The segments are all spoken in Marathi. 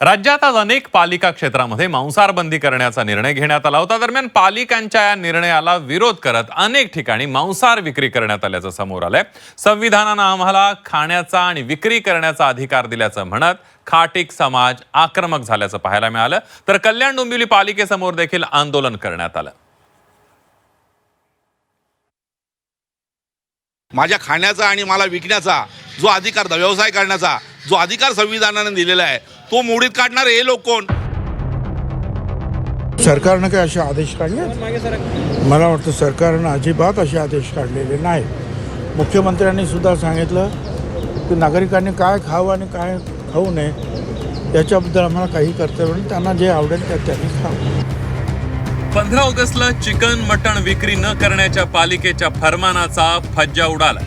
राज्यात आज अनेक पालिका क्षेत्रामध्ये मांसाहार बंदी करण्याचा निर्णय घेण्यात आला होता. दरम्यान पालिकांच्या या निर्णयाला विरोध करत अनेक ठिकाणी मांसाहार विक्री करण्यात आल्याचं समोर आलंय. संविधानानं आम्हाला खाण्याचा आणि विक्री करण्याचा अधिकार दिल्याचं म्हणत खाटीक समाज आक्रमक झाल्याचं पाहायला मिळालं. तर कल्याण डोंबिवली पालिकेसमोर देखील आंदोलन करण्यात आलं. माझ्या खाण्याचा आणि मला विकण्याचा जो अधिकार व्यवसाय करण्याचा जो अधिकार संविधानाने दिलेला आहे तो मोडीत काढणारे हे लोक कोण? सरकारनं काय असे आदेश काढले मला वाटतं सरकारनं अजिबात असे आदेश काढलेले नाही मुख्यमंत्र्यांनी सुद्धा सांगितलं की नागरिकांनी काय खावं आणि काय खाऊ नये याच्याबद्दल आम्हाला काही कर्तव्य नाही. त्यांना जे आवडेल ते त्यांनी खावं. पंधरा ऑगस्टला चिकन मटण विक्री न करण्याच्या पालिकेच्या फरमानाचा फज्जा उडाला.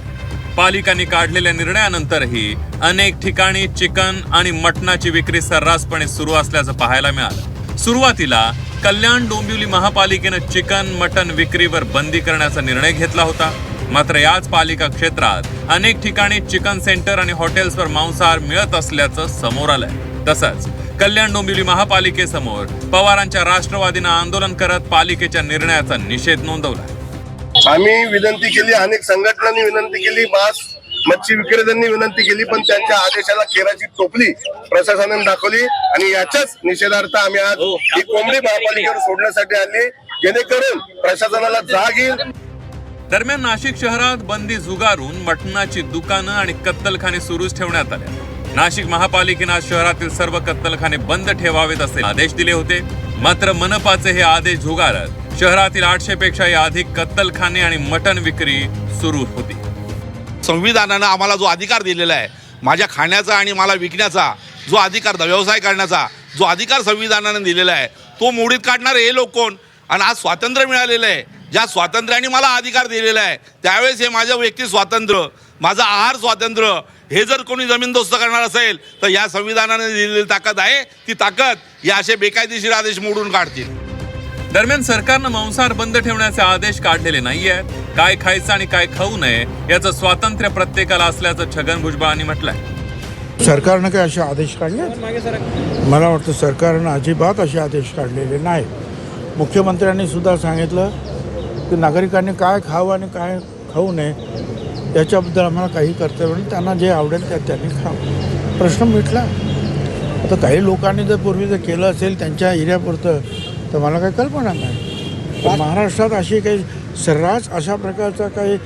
पालिकांनी काढलेल्या निर्णयानंतरही अनेक ठिकाणी चिकन आणि मटणाची विक्री सर्रासपणे सुरू असल्याचं पाहायला मिळालं. सुरुवातीला कल्याण डोंबिवली महापालिकेनं चिकन मटण विक्रीवर बंदी करण्याचा निर्णय घेतला होता. मात्र याच पालिका क्षेत्रात अनेक ठिकाणी चिकन सेंटर आणि हॉटेल्सवर मांसाहार मिळत असल्याचं समोर आलंय. तसंच कल्याण डोंबिवली महापालिकेसमोर पवारांच्या राष्ट्रवादीनं आंदोलन करत पालिकेच्या निर्णयाचा निषेध नोंदवला आम्ही विनंती केली अनेक संघटनांनी विनंती केली मास मच्छी विक्रेत्यांनी विनंती केली पण त्यांच्या आदेशाला केराची टोपली प्रशासनाने दाखवली आणि याच्याच निषेधार्थ आम्ही आज ही कोंबडी महापालिकेवर सोडण्यासाठी आली जेणेकरून प्रशासनाला जाग येईल. दरम्यान नाशिक शहरात बंदी झुगारून मटणाची दुकानं आणि कत्तलखाने सुरूच ठेवण्यात आल्या नाशिक महापालिकेनं आज शहरातील सर्व कत्तलखाने बंद ठेवावेत असे आदेश दिले होते. मात्र मनपाचे हे आदेश झुगारत शहरातील आठशे पेक्षाही अधिक कत्तलखाने आणि मटण विक्री सुरू होती. संविधानानं आम्हाला जो अधिकार दिलेला आहे माझ्या खाण्याचा आणि मला विकण्याचा जो अधिकार व्यवसाय करण्याचा जो अधिकार संविधानानं दिलेला आहे तो मोडीत काढणारे हे लोक कोण? आणि आज स्वातंत्र्य मिळालेलं आहे. ज्या स्वातंत्र्याने मला अधिकार दिलेला आहे त्यावेळेस हे माझं व्यक्ती स्वातंत्र्य माझं आहार स्वातंत्र्य हे जर कोणी जमीनदोस्त करणार असेल तर या संविधानाने दिलेली ताकद आहे ती ताकद या असे बेकायदेशीर आदेश मोडून काढतील. दरम्यान सरकारनं मांसाहार बंद ठेवण्याचे आदेश काढलेले नाहीये. काय खायचं आणि काय खाऊ नये याचं स्वातंत्र्य प्रत्येकाला असल्याचं छगन भुजबळांनी म्हटलंय. सरकारनं काय असे आदेश काढले? मला वाटतं सरकारनं अजिबात असे आदेश काढलेले नाही. मुख्यमंत्र्यांनी सुद्धा सांगितलं की नागरिकांनी काय खावं आणि काय खाऊ नये याच्याबद्दल आम्हाला काही कर्तव्य नाही. त्यांना जे आवडेल त्या त्यांनी खावं. प्रश्न मिटला. आता काही लोकांनी जर पूर्वी जर केलं असेल त्यांच्या एरियापुरतं तर मला काही कल्पना नाही. महाराष्ट्रात अशी काही सर्रास अशा प्रकारचा काही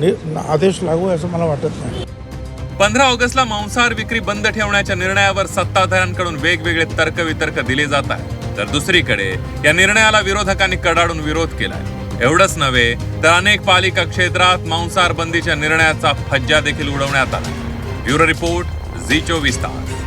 नि- आदेश लागू आहे असं मला वाटत नाही. पंधरा ऑगस्टला मांसाहार विक्री बंद ठेवण्याच्या निर्णयावर सत्ताधाऱ्यांकडून वेगवेगळे तर्कवितर्क दिले जात आहेत. तर दुसरीकडे या निर्णयाला विरोधकांनी कडाडून विरोध केलाय. एवढंच नव्हे तर अनेक पालिका क्षेत्रात मांसाहार बंदीच्या निर्णयाचा फज्जा देखील उडवण्यात आला. ब्युरो रिपोर्ट झी चोवीस तास.